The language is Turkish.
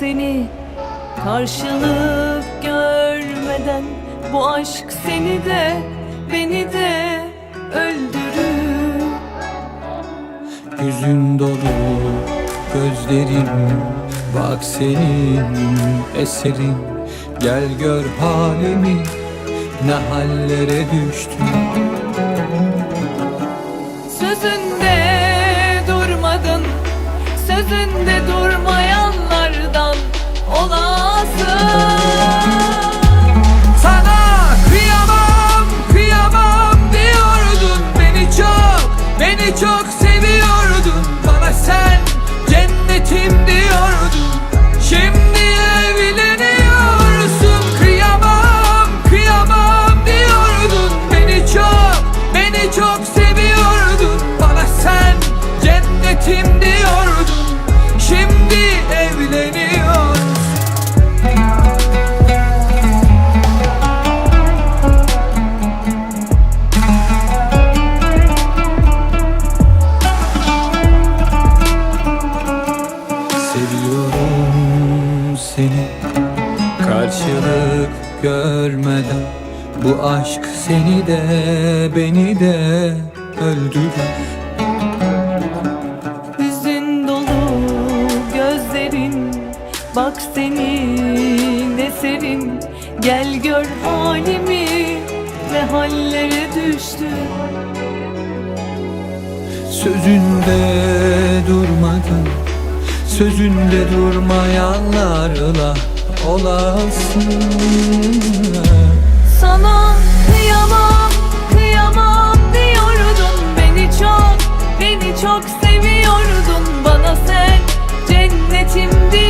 seni. Karşılık görmeden Bu aşk seni de beni de öldürür. Yüzün dolu gözlerin Bak senin eserin. Gel gör halimi Ne hallere düştüm. Sözünde Sözünde durmayanlardan olasın Karşılık görmeden Bu aşk seni de beni de öldürür Hüzün dolu gözlerin Bak senin eserin Gel gör halimi Ne hallere düştüm Sözünde durmadın Sözünde durmayanlarla olasın. Sana kıyamam, kıyamam diyordun Beni çok, beni çok seviyordun. Bana sen cennetimdi